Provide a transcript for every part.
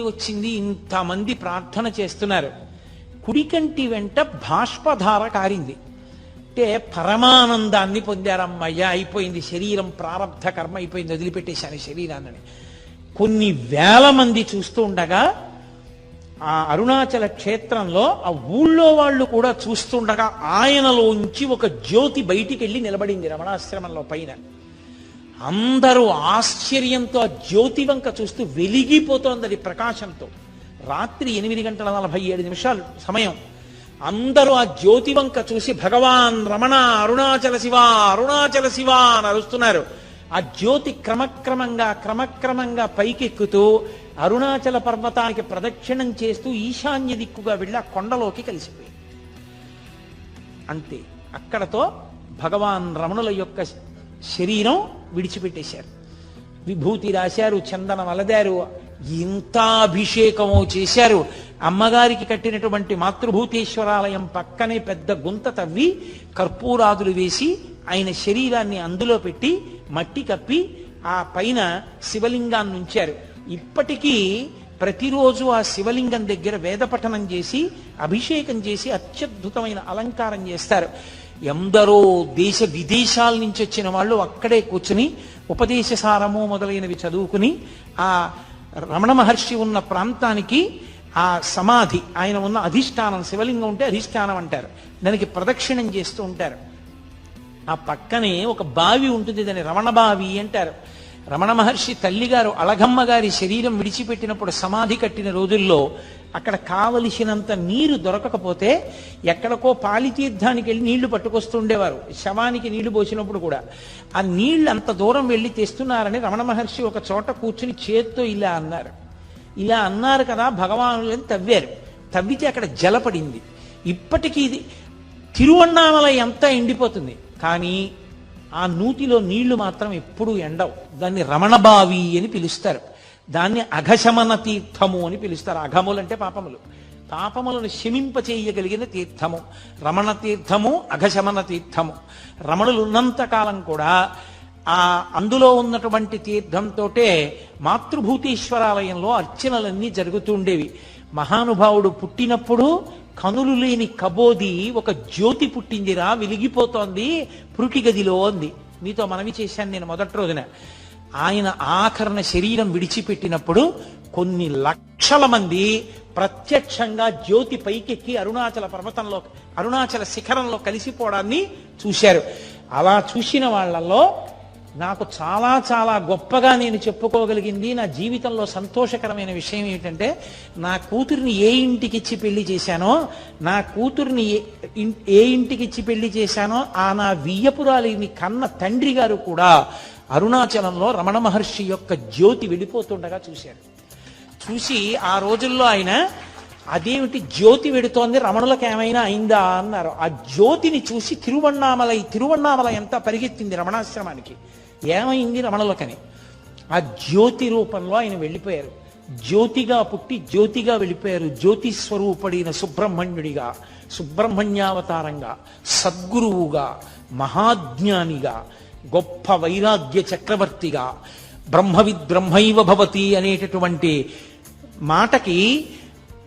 వచ్చింది ఇంతమంది ప్రార్థన చేస్తున్నారు. కుడికంటి వెంట బాష్పధార కారింది. అంటే పరమానందాన్ని పొందారమ్మయ్య అయిపోయింది. శరీరం ప్రారంధ కర్మ అయిపోయింది వదిలిపెట్టేశాను శరీరాన్ని. కొన్ని వేల మంది చూస్తూ ఉండగా ఆ అరుణాచల క్షేత్రంలో ఆ ఊళ్ళో వాళ్ళు కూడా చూస్తుండగా ఆయనలోంచి ఒక జ్యోతి బయటికి వెళ్ళి నిలబడింది రమణాశ్రమంలో పైన. అందరూ ఆశ్చర్యంతో ఆ జ్యోతి వంక చూస్తూ వెలిగిపోతోంది అది ప్రకాశంతో. రాత్రి ఎనిమిది గంటల నలభై ఏడు నిమిషాలు సమయం. అందరూ ఆ జ్యోతి వంక చూసి భగవాన్ రమణ అరుణాచల శివ అరుణాచల శివ అని అరుస్తున్నారు. ఆ జ్యోతి క్రమక్రమంగా క్రమక్రమంగా పైకెక్కుతూ అరుణాచల పర్వతానికి ప్రదక్షిణం చేస్తూ ఈశాన్య దిక్కుగా వెళ్ళి ఆ కొండలోకి కలిసిపోయింది. అంతే. అక్కడతో భగవాన్ రమణుల యొక్క శరీరం విడిచిపెట్టేశారు. విభూతి రాశారు చందనం అలదారు ఇంత అభిషేకము చేశారు. అమ్మగారికి కట్టినటువంటి మాతృభూతేశ్వరాలయం పక్కనే పెద్ద గుంత తవ్వి కర్పూరాదులు వేసి ఆయన శరీరాన్ని అందులో పెట్టి మట్టి కప్పి ఆ పైన శివలింగాన్ని ఉంచారు. ఇప్పటికీ ప్రతిరోజు ఆ శివలింగం దగ్గర వేద పఠనం చేసి అభిషేకం చేసి అత్యద్భుతమైన అలంకారం చేస్తారు. ఎందరో దేశ విదేశాల నుంచి వచ్చిన వాళ్ళు అక్కడే కూర్చుని ఉపదేశ సారము మొదలైనవి చదువుకుని ఆ రమణ మహర్షి ఉన్న ప్రాంతానికి ఆ సమాధి ఆయన ఉన్న అధిష్టానం శివలింగం ఉంటే అధిష్టానం అంటారు. దానికి ప్రదక్షిణం చేస్తూ ఉంటారు. ఆ పక్కనే ఒక బావి ఉంటుంది దాన్ని రమణ బావి అంటారు. రమణ మహర్షి తల్లిగారు అళగమ్మ గారి శరీరం విడిచిపెట్టినప్పుడు సమాధి కట్టిన రోజుల్లో అక్కడ కావలసినంత నీరు దొరకకపోతే ఎక్కడికో పాలితీర్థానికి వెళ్ళి నీళ్ళు పట్టుకొస్తుండేవారు శవానికి నీళ్ళు పోసినప్పుడు కూడా. ఆ నీళ్ళు అంత దూరం వెళ్ళి తెస్తున్నారని రమణ మహర్షి ఒక చోట కూర్చుని చేత్తో ఇలా అన్నారు. ఇలా అన్నారు కదా భగవానులని తవ్వారు. తవ్వితే అక్కడ జలపడింది. ఇప్పటికీ ఇది తిరువన్నామల అంతా ఎండిపోతుంది. కానీ ఆ నూతిలో నీళ్ళు మాత్రం ఎప్పుడూ ఎండవు. దాన్ని రమణబావి అని పిలుస్తారు. దాన్ని అఘశమన తీర్థము అని పిలుస్తారు. అఘములు అంటే పాపములు. పాపములను శమింప చేయగలిగిన తీర్థము. రమణ తీర్థము అఘశమన తీర్థము. రమణులు ఉన్నంత కాలం కూడా ఆ అందులో ఉన్నటువంటి తీర్థంతోటే మాతృభూతీశ్వరాలయంలో అర్చనలన్నీ జరుగుతుండేవి మహానుభావుడు పుట్టినప్పుడు కనులు లేని కబోది ఒక జ్యోతి పుట్టిందిరా వెలిగిపోతోంది పురుటి గదిలో అంది. మీతో మనవి చేశాను నేను మొదటి రోజున. ఆయన ఆఖరణ శరీరం విడిచిపెట్టినప్పుడు కొన్ని లక్షల మంది ప్రత్యక్షంగా జ్యోతి పైకెక్కి అరుణాచల పర్వతంలో అరుణాచల శిఖరంలో కలిసిపోవడాన్ని చూశారు. అలా చూసిన వాళ్ళల్లో నాకు చాలా చాలా గొప్పగా నేను చెప్పుకోగలిగింది నా జీవితంలో సంతోషకరమైన విషయం ఏమిటంటే నా కూతుర్ని ఏ ఇంటికి ఇచ్చి పెళ్ళి చేశానో నా కూతుర్ని ఏ ఏ ఇంటికి ఇచ్చి పెళ్ళి చేశానో ఆ నా వియ్యపురాలిని కన్న తండ్రి గారు కూడా అరుణాచలంలో రమణ మహర్షి యొక్క జ్యోతి వెళ్ళిపోతుండగా చూశారు. చూసి ఆ రోజుల్లో ఆయన అదేమిటి జ్యోతి వెడుతోంది? రమణులకు ఏమైనా అయిందా? అన్నారు. ఆ జ్యోతిని చూసి తిరువణామల తిరువణామల ఎంత పరిగెత్తింది రమణాశ్రమానికి? ఏమైంది రమణులకని? ఆ జ్యోతి రూపంలో ఆయన వెళ్ళిపోయారు. జ్యోతిగా పుట్టి జ్యోతిగా వెళ్ళిపోయారు. జ్యోతి స్వరూపడైన సుబ్రహ్మణ్యుడిగా సుబ్రహ్మణ్యావతారంగా సద్గురువుగా మహాజ్ఞానిగా గొప్ప వైరాగ్య చక్రవర్తిగా బ్రహ్మవిద్ బ్రహ్మైవ భవతి అనేటటువంటి మాటకి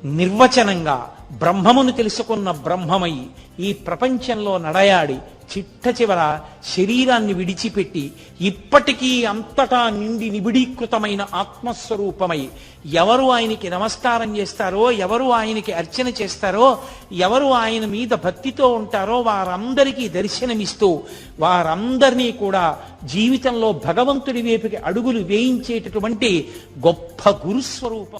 నిర్వచనంగా బ్రహ్మమును తెలుసుకున్న బ్రహ్మమై ఈ ప్రపంచంలో నడయాడి చిట్ట చివర శరీరాన్ని విడిచిపెట్టి ఇప్పటికీ అంతటా నిండి నిబిడీకృతమైన ఆత్మస్వరూపమై ఎవరు ఆయనకి నమస్కారం చేస్తారో ఎవరు ఆయనకి అర్చన చేస్తారో ఎవరు ఆయన మీద భక్తితో ఉంటారో వారందరికీ దర్శనమిస్తూ వారందరినీ కూడా జీవితంలో భగవంతుడి వైపుకి అడుగులు వేయించేటటువంటి గొప్ప గురుస్వరూపం.